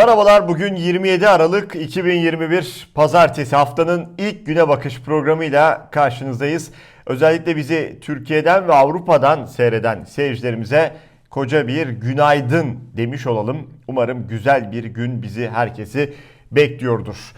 Merhabalar bugün 27 Aralık 2021 Pazartesi haftanın ilk güne bakış programıyla karşınızdayız. Özellikle bizi Türkiye'den ve Avrupa'dan seyreden seyircilerimize koca bir günaydın demiş olalım. Umarım güzel bir gün bizi herkesi bekliyordur.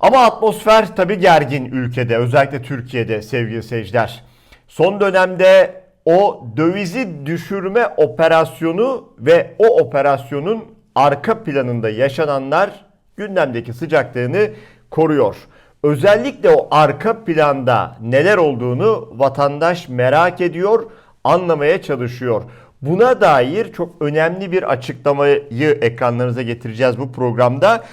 Ama atmosfer tabi gergin ülkede özellikle Türkiye'de sevgili seyirciler. Son dönemde o dövizi düşürme operasyonu ve o operasyonun arka planında yaşananlar gündemdeki sıcaklığını koruyor. Özellikle o arka planda neler olduğunu vatandaş merak ediyor, anlamaya çalışıyor. Buna dair çok önemli bir açıklamayı ekranlarınıza getireceğiz bu programda.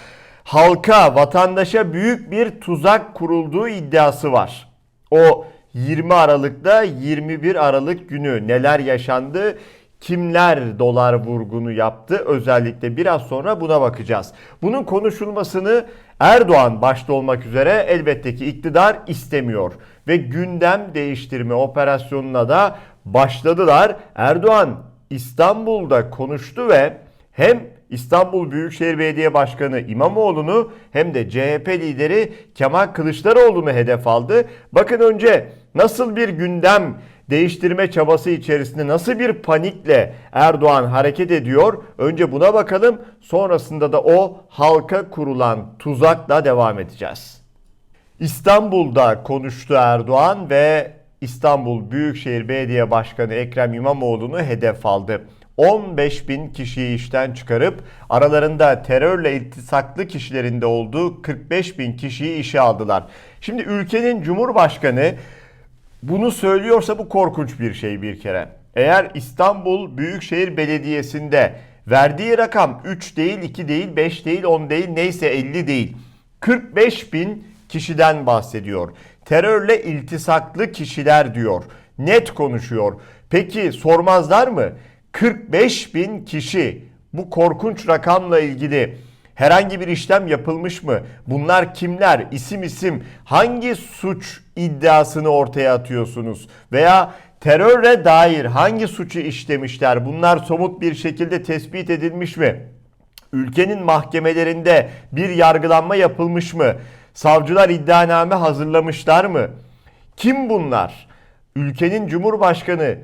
Halka, vatandaşa büyük bir tuzak kurulduğu iddiası var. O 20 Aralık'ta 21 Aralık günü neler yaşandı? Kimler dolar vurgunu yaptı? Özellikle biraz sonra buna bakacağız. Bunun konuşulmasını Erdoğan başta olmak üzere elbette ki iktidar istemiyor ve gündem değiştirme operasyonuna da başladılar. Erdoğan İstanbul'da konuştu ve hem İstanbul Büyükşehir Belediye Başkanı İmamoğlu'nu hem de CHP lideri Kemal Kılıçdaroğlu'nu hedef aldı. Bakın önce nasıl bir gündem değiştirme çabası içerisinde nasıl bir panikle Erdoğan hareket ediyor? Önce buna bakalım. Sonrasında da o halka kurulan tuzakla devam edeceğiz. İstanbul'da konuştu Erdoğan ve İstanbul Büyükşehir Belediye Başkanı Ekrem İmamoğlu'nu hedef aldı. 15 bin kişiyi işten çıkarıp aralarında terörle iltisaklı kişilerin de olduğu 45 bin kişiyi işe aldılar. Şimdi ülkenin Cumhurbaşkanı bunu söylüyorsa bu korkunç bir şey bir kere. Eğer İstanbul Büyükşehir Belediyesi'nde verdiği rakam 3 değil, 2 değil, 5 değil, 10 değil, neyse 50 değil. 45 bin kişiden bahsediyor. Terörle iltisaklı kişiler diyor. Net konuşuyor. Peki sormazlar mı? 45 bin kişi bu korkunç rakamla ilgili herhangi bir işlem yapılmış mı? Bunlar kimler? İsim isim hangi suç iddiasını ortaya atıyorsunuz? Veya terörle dair hangi suçu işlemişler? Bunlar somut bir şekilde tespit edilmiş mi? Ülkenin mahkemelerinde bir yargılanma yapılmış mı? Savcılar iddianame hazırlamışlar mı? Kim bunlar? Ülkenin Cumhurbaşkanı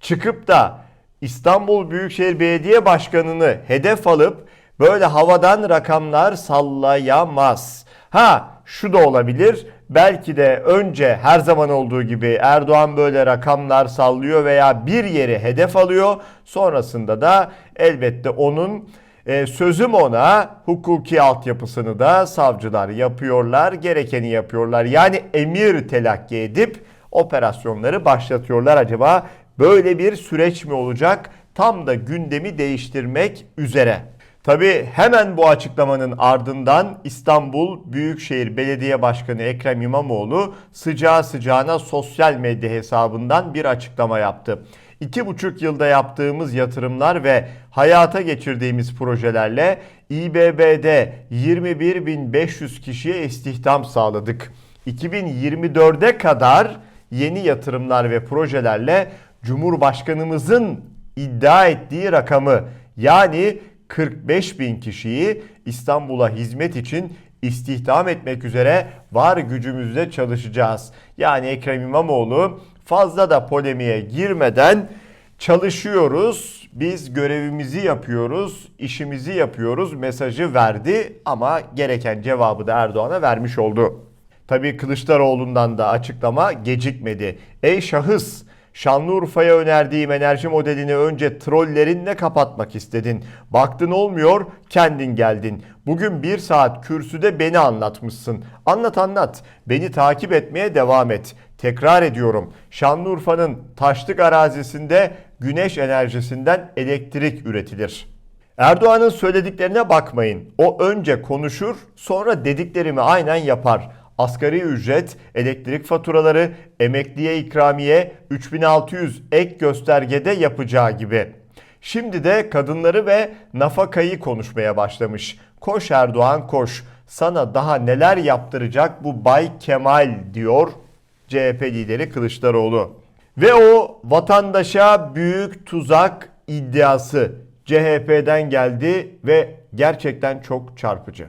çıkıp da İstanbul Büyükşehir Belediye Başkanı'nı hedef alıp böyle havadan rakamlar sallayamaz. Ha şu da olabilir. Belki de önce her zaman olduğu gibi Erdoğan böyle rakamlar sallıyor veya bir yeri hedef alıyor. Sonrasında da elbette onun e, sözüm ona hukuki altyapısını da savcılar yapıyorlar, gerekeni yapıyorlar. Yani emir telakki edip operasyonları başlatıyorlar acaba böyle bir süreç mi olacak? Tam da gündemi değiştirmek üzere. Tabi hemen bu açıklamanın ardından İstanbul Büyükşehir Belediye Başkanı Ekrem İmamoğlu sıcağı sıcağına sosyal medya hesabından bir açıklama yaptı. İki buçuk yılda yaptığımız yatırımlar ve hayata geçirdiğimiz projelerle İBB'de 21.500 kişiye istihdam sağladık. 2024'e kadar yeni yatırımlar ve projelerle Cumhurbaşkanımızın iddia ettiği rakamı yani 45 bin kişiyi İstanbul'a hizmet için istihdam etmek üzere var gücümüzle çalışacağız. Yani Ekrem İmamoğlu fazla da polemiğe girmeden çalışıyoruz, biz görevimizi yapıyoruz, işimizi yapıyoruz mesajı verdi ama gereken cevabı da Erdoğan'a vermiş oldu. Tabii Kılıçdaroğlu'ndan da açıklama gecikmedi. Ey şahıs Şanlıurfa'ya önerdiğim enerji modelini önce trollerinle kapatmak istedin. Baktın olmuyor, kendin geldin. Bugün bir saat kürsüde beni anlatmışsın. Anlat anlat. Beni takip etmeye devam et. Tekrar ediyorum. Şanlıurfa'nın taşlık arazisinde güneş enerjisinden elektrik üretilir. Erdoğan'ın söylediklerine bakmayın. O önce konuşur, sonra dediklerimi aynen yapar asgari ücret, elektrik faturaları, emekliye ikramiye, 3600 ek göstergede yapacağı gibi. Şimdi de kadınları ve nafakayı konuşmaya başlamış. Koş Erdoğan koş. Sana daha neler yaptıracak bu Bay Kemal diyor CHP lideri Kılıçdaroğlu. Ve o vatandaşa büyük tuzak iddiası CHP'den geldi ve gerçekten çok çarpıcı.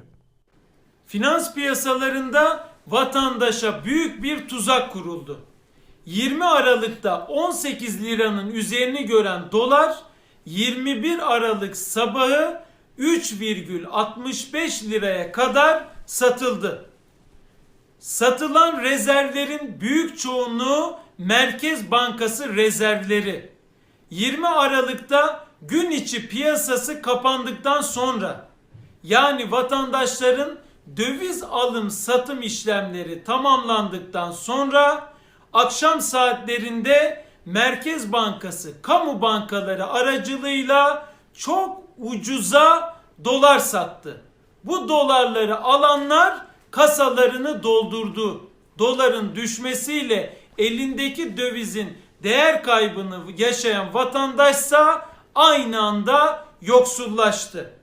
Finans piyasalarında vatandaşa büyük bir tuzak kuruldu. 20 Aralık'ta 18 liranın üzerini gören dolar 21 Aralık sabahı 3,65 liraya kadar satıldı. Satılan rezervlerin büyük çoğunluğu Merkez Bankası rezervleri. 20 Aralık'ta gün içi piyasası kapandıktan sonra yani vatandaşların döviz alım satım işlemleri tamamlandıktan sonra akşam saatlerinde Merkez Bankası kamu bankaları aracılığıyla çok ucuza dolar sattı. Bu dolarları alanlar kasalarını doldurdu. Doların düşmesiyle elindeki dövizin değer kaybını yaşayan vatandaşsa aynı anda yoksullaştı.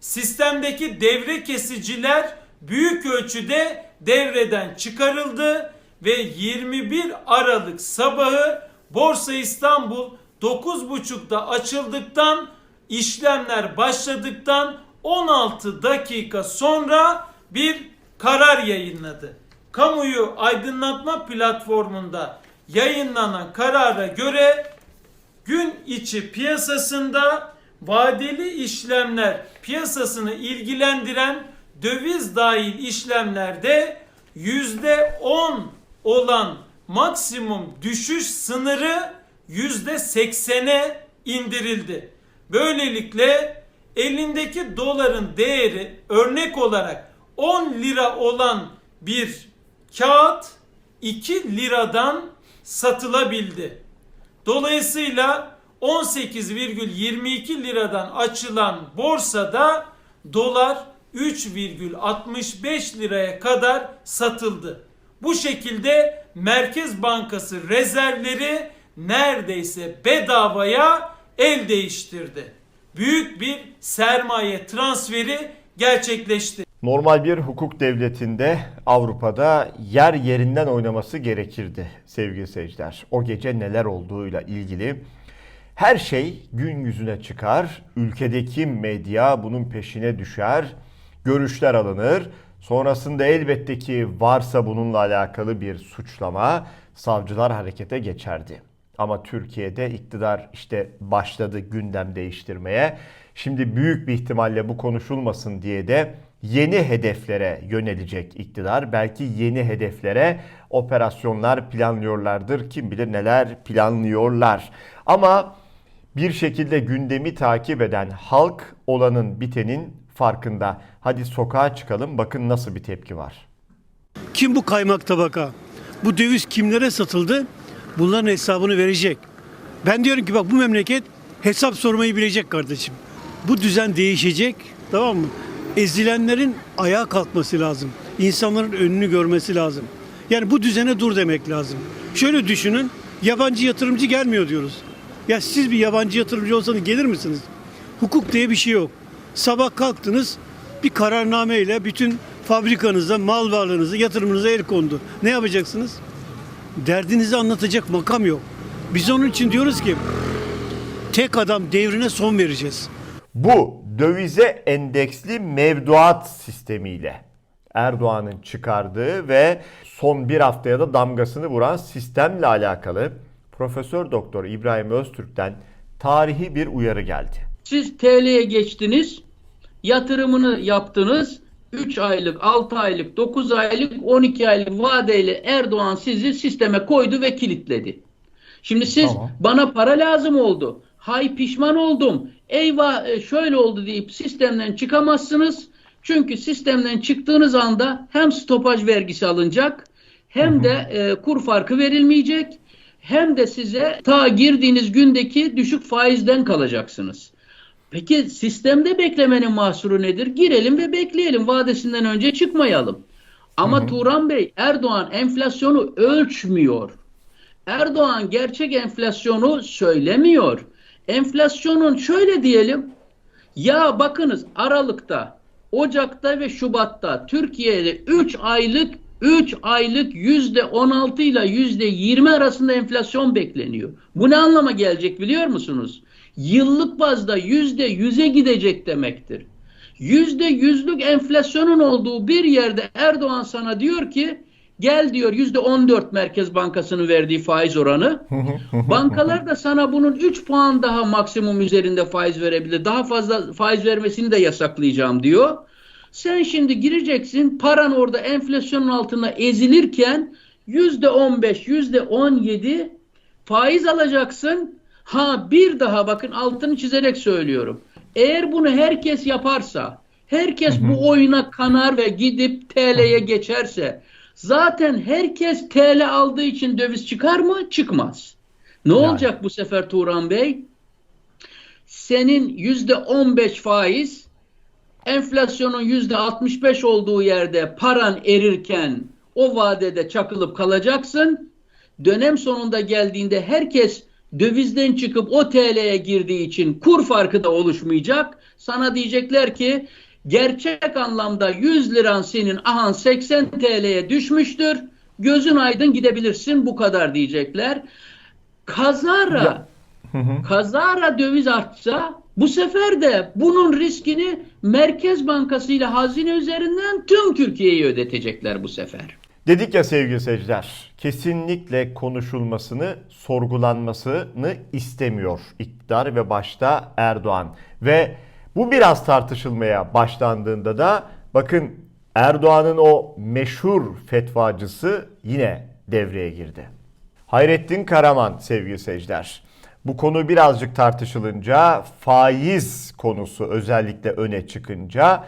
Sistemdeki devre kesiciler büyük ölçüde devreden çıkarıldı ve 21 Aralık sabahı Borsa İstanbul 9.30'da açıldıktan işlemler başladıktan 16 dakika sonra bir karar yayınladı. Kamuyu aydınlatma platformunda yayınlanan karara göre gün içi piyasasında vadeli işlemler piyasasını ilgilendiren döviz dahil işlemlerde yüzde 10 olan maksimum düşüş sınırı yüzde 80'e indirildi. Böylelikle elindeki doların değeri örnek olarak 10 lira olan bir kağıt 2 liradan satılabildi. Dolayısıyla 18,22 liradan açılan borsada dolar 3,65 liraya kadar satıldı. Bu şekilde Merkez Bankası rezervleri neredeyse bedavaya el değiştirdi. Büyük bir sermaye transferi gerçekleşti. Normal bir hukuk devletinde Avrupa'da yer yerinden oynaması gerekirdi sevgili seyirciler. O gece neler olduğuyla ilgili her şey gün yüzüne çıkar. Ülkedeki medya bunun peşine düşer. Görüşler alınır. Sonrasında elbette ki varsa bununla alakalı bir suçlama savcılar harekete geçerdi. Ama Türkiye'de iktidar işte başladı gündem değiştirmeye. Şimdi büyük bir ihtimalle bu konuşulmasın diye de yeni hedeflere yönelecek iktidar. Belki yeni hedeflere operasyonlar planlıyorlardır. Kim bilir neler planlıyorlar. Ama bir şekilde gündemi takip eden halk olanın bitenin farkında. Hadi sokağa çıkalım bakın nasıl bir tepki var. Kim bu kaymak tabaka? Bu döviz kimlere satıldı? Bunların hesabını verecek. Ben diyorum ki bak bu memleket hesap sormayı bilecek kardeşim. Bu düzen değişecek tamam mı? Ezilenlerin ayağa kalkması lazım. İnsanların önünü görmesi lazım. Yani bu düzene dur demek lazım. Şöyle düşünün yabancı yatırımcı gelmiyor diyoruz. Ya siz bir yabancı yatırımcı olsanız gelir misiniz? Hukuk diye bir şey yok. Sabah kalktınız bir kararnameyle bütün fabrikanıza, mal varlığınıza, yatırımınıza el kondu. Ne yapacaksınız? Derdinizi anlatacak makam yok. Biz onun için diyoruz ki tek adam devrine son vereceğiz. Bu dövize endeksli mevduat sistemiyle Erdoğan'ın çıkardığı ve son bir haftaya da damgasını vuran sistemle alakalı Profesör Doktor İbrahim Öztürk'ten tarihi bir uyarı geldi. Siz TL'ye geçtiniz, yatırımını yaptınız. 3 aylık, 6 aylık, 9 aylık, 12 aylık vadeyle Erdoğan sizi sisteme koydu ve kilitledi. Şimdi siz Tamam. bana para lazım oldu. Hay pişman oldum. Eyvah e, şöyle oldu deyip sistemden çıkamazsınız. Çünkü sistemden çıktığınız anda hem stopaj vergisi alınacak hem de e, kur farkı verilmeyecek hem de size ta girdiğiniz gündeki düşük faizden kalacaksınız. Peki sistemde beklemenin mahsuru nedir? Girelim ve bekleyelim. Vadesinden önce çıkmayalım. Ama Turan Bey, Erdoğan enflasyonu ölçmüyor. Erdoğan gerçek enflasyonu söylemiyor. Enflasyonun şöyle diyelim. Ya bakınız Aralık'ta, Ocak'ta ve Şubat'ta Türkiye'de 3 aylık 3 aylık yüzde 16 ile yüzde 20 arasında enflasyon bekleniyor. Bu ne anlama gelecek biliyor musunuz? Yıllık bazda yüzde yüze gidecek demektir. Yüzde yüzlük enflasyonun olduğu bir yerde Erdoğan sana diyor ki gel diyor yüzde on dört Merkez Bankası'nın verdiği faiz oranı. Bankalar da sana bunun 3 puan daha maksimum üzerinde faiz verebilir. Daha fazla faiz vermesini de yasaklayacağım diyor. Sen şimdi gireceksin paran orada enflasyonun altına ezilirken yüzde on beş, yüzde on yedi faiz alacaksın. Ha bir daha bakın altını çizerek söylüyorum. Eğer bunu herkes yaparsa, herkes bu oyuna kanar ve gidip TL'ye geçerse zaten herkes TL aldığı için döviz çıkar mı? Çıkmaz. Ne olacak bu sefer Turan Bey? Senin yüzde on beş faiz enflasyonun yüzde 65 olduğu yerde paran erirken o vadede çakılıp kalacaksın. Dönem sonunda geldiğinde herkes dövizden çıkıp o TL'ye girdiği için kur farkı da oluşmayacak. Sana diyecekler ki gerçek anlamda 100 liran senin ahan 80 TL'ye düşmüştür. Gözün aydın gidebilirsin bu kadar diyecekler. Kazara kazara döviz artsa bu sefer de bunun riskini Merkez Bankası ile hazine üzerinden tüm Türkiye'yi ödetecekler bu sefer. Dedik ya sevgili seyirciler, kesinlikle konuşulmasını, sorgulanmasını istemiyor iktidar ve başta Erdoğan. Ve bu biraz tartışılmaya başlandığında da bakın Erdoğan'ın o meşhur fetvacısı yine devreye girdi. Hayrettin Karaman sevgili seyirciler. Bu konu birazcık tartışılınca, faiz konusu özellikle öne çıkınca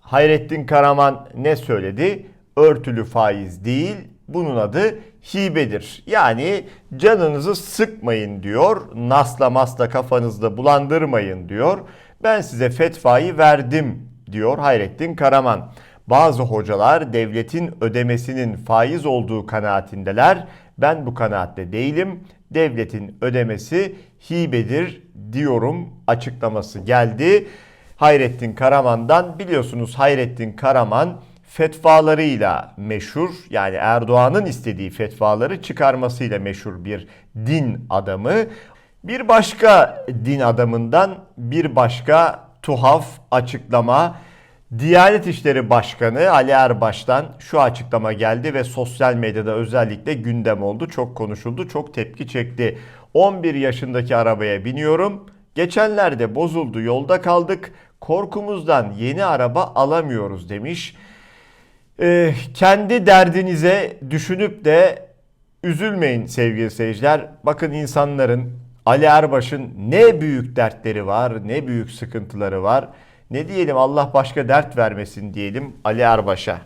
Hayrettin Karaman ne söyledi? Örtülü faiz değil, bunun adı hibedir. Yani canınızı sıkmayın diyor, nasla masla kafanızda bulandırmayın diyor. Ben size fetvayı verdim diyor Hayrettin Karaman. Bazı hocalar devletin ödemesinin faiz olduğu kanaatindeler. Ben bu kanaatte değilim. Devletin ödemesi hibedir diyorum açıklaması geldi. Hayrettin Karaman'dan biliyorsunuz Hayrettin Karaman fetvalarıyla meşhur yani Erdoğan'ın istediği fetvaları çıkarmasıyla meşhur bir din adamı. Bir başka din adamından bir başka tuhaf açıklama Diyanet İşleri Başkanı Ali Erbaş'tan şu açıklama geldi ve sosyal medyada özellikle gündem oldu. Çok konuşuldu, çok tepki çekti. 11 yaşındaki arabaya biniyorum. Geçenlerde bozuldu, yolda kaldık. Korkumuzdan yeni araba alamıyoruz demiş. Ee, kendi derdinize düşünüp de üzülmeyin sevgili seyirciler. Bakın insanların Ali Erbaş'ın ne büyük dertleri var, ne büyük sıkıntıları var. Ne diyelim Allah başka dert vermesin diyelim Ali Erbaş'a.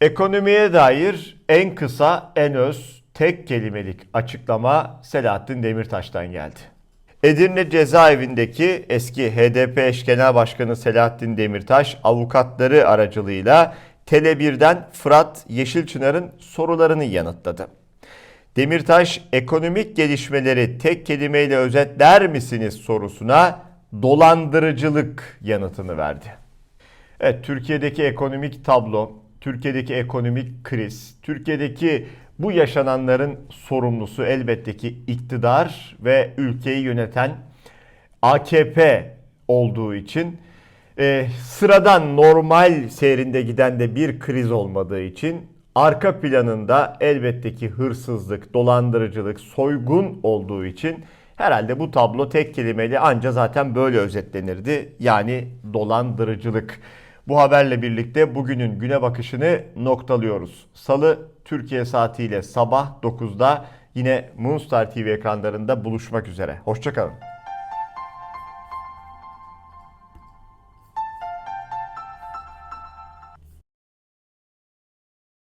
Ekonomiye dair en kısa, en öz, tek kelimelik açıklama Selahattin Demirtaş'tan geldi. Edirne cezaevindeki eski HDP eş genel başkanı Selahattin Demirtaş avukatları aracılığıyla Tele1'den Fırat Yeşilçınar'ın sorularını yanıtladı. Demirtaş ekonomik gelişmeleri tek kelimeyle özetler misiniz sorusuna dolandırıcılık yanıtını verdi. Evet Türkiye'deki ekonomik tablo, Türkiye'deki ekonomik kriz, Türkiye'deki bu yaşananların sorumlusu elbette ki iktidar ve ülkeyi yöneten AKP olduğu için e, sıradan normal seyrinde giden de bir kriz olmadığı için arka planında elbette ki hırsızlık, dolandırıcılık, soygun olduğu için herhalde bu tablo tek kelimeyle anca zaten böyle özetlenirdi. Yani dolandırıcılık. Bu haberle birlikte bugünün güne bakışını noktalıyoruz. Salı Türkiye saatiyle sabah 9'da yine Moonstar TV ekranlarında buluşmak üzere. Hoşçakalın.